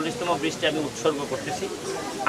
সাতচল্লিশতম বৃষ্টি আমি উৎসর্গ করতেছি।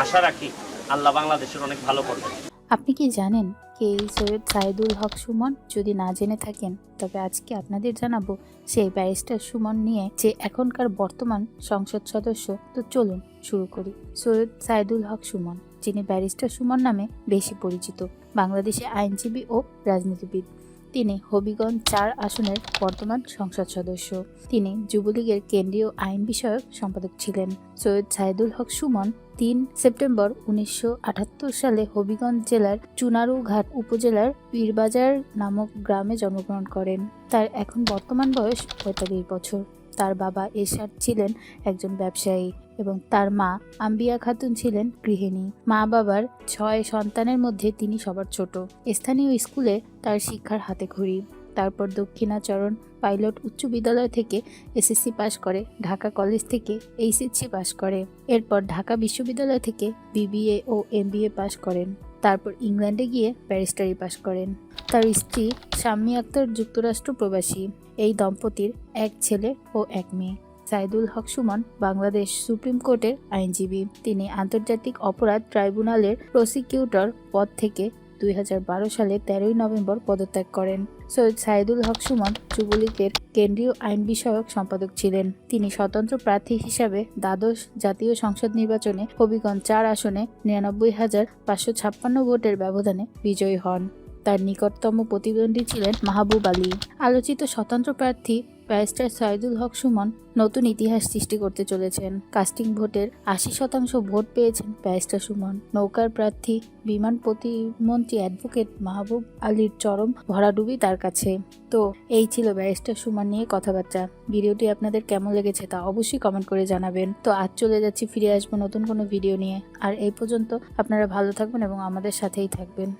আশা রাখি আল্লাহ বাংলাদেশের অনেক ভালো করবে। আপনি কি জানেন কে এই সৈয়দ সাইদুল হক সুমন? যদি না জেনে থাকেন, তবে আজকে আপনাদের জানাব সেই ব্যারিস্টার সুমন নিয়ে যে এখনকার বর্তমান সংসদ সদস্য। তো চলুন শুরু করি। সৈয়দ সাইদুল হক সুমন, যিনি ব্যারিস্টার সুমন নামে বেশি পরিচিত বাংলাদেশে আইনজীবী ও রাজনীতিবিদ। তিনি হবিগঞ্জ চার আসনের বর্তমান সংসদ সদস্য। তিনি যুবলীগের কেন্দ্রীয় আইন বিষয়ক সম্পাদক ছিলেন। সৈয়দ সাইদুল হক সুমন তিন সেপ্টেম্বর উনিশশো আটাত্তর সালে হবিগঞ্জ জেলার চুনারুঘাট উপজেলার পীরবাজার নামক গ্রামে জন্মগ্রহণ করেন। তার এখন বর্তমান বয়স পঁয়তাল্লিশ বছর। তার বাবা এরশাদ ছিলেন একজন ব্যবসায়ী এবং তার মা আম্বিয়া খাতুন ছিলেন গৃহিণী। মা বাবার ছয় সন্তানের মধ্যে তিনি সবার ছোট। স্থানীয় স্কুলে তার শিক্ষার হাতে খড়ি তারপর দক্ষিণাচরণ পাইলট উচ্চ বিদ্যালয় থেকে এসএসসি পাশ করে, ঢাকা কলেজ থেকে এইচএসসি পাশ করে। এরপর ঢাকা বিশ্ববিদ্যালয় থেকে বিবিএ ও এমবিএ পাশ করেন। তারপর ইংল্যান্ডে গিয়ে ব্যারিস্টারি পাশ করেন। তার স্ত্রী শাম্মী আক্তার যুক্তরাষ্ট্র প্রবাসী। এই দম্পতির এক ছেলে ও এক মেয়ে। সাইদুল হক সুমন বাংলাদেশ সুপ্রিম কোর্টের আইনজীবী। তিনি আন্তর্জাতিক অপরাধ ট্রাইব্যুনালের প্রসিকিউটর পদ থেকে দুই সালে তেরোই নভেম্বর পদত্যাগ করেন। সৈয়দ সাইদুল হক সুমন যুবলীগের কেন্দ্রীয় আইন বিষয়ক সম্পাদক ছিলেন। তিনি স্বতন্ত্র প্রার্থী হিসাবে দ্বাদশ জাতীয় সংসদ নির্বাচনে হবিগঞ্জ চার আসনে নিরানব্বই হাজার পাঁচশো ছাপ্পান্ন ভোটের ব্যবধানে বিজয়ী হন। তার নিকটতম প্রতিদ্বন্দ্বী ছিলেন মাহবুব আলী। আলোচিত স্বতন্ত্র প্রার্থী ব্যারিস্টার সাইদুল হক সুমন নতুন ইতিহাস সৃষ্টি করতে চলেছেন। কাস্টিং ভোটের আশি শতাংশ ভোট পেয়েছেন ব্যারিস্টার সুমন। নৌকার প্রার্থী, বিমান প্রতিমন্ত্রী অ্যাডভোকেট মাহবুব আলীর চরম ভরাডুবি তার কাছে। তো, এই ছিল ব্যারিস্টার সুমন নিয়ে কথাবার্তা। ভিডিওটি আপনাদের কেমন লেগেছে তা অবশ্যই কমেন্ট করে জানাবেন। তো, আজ চলে যাচ্ছি, ফিরে আসব নতুন কোনো ভিডিও নিয়ে। আর এই পর্যন্ত আপনারা ভালো থাকবেন এবং আমাদের সাথেই থাকবেন।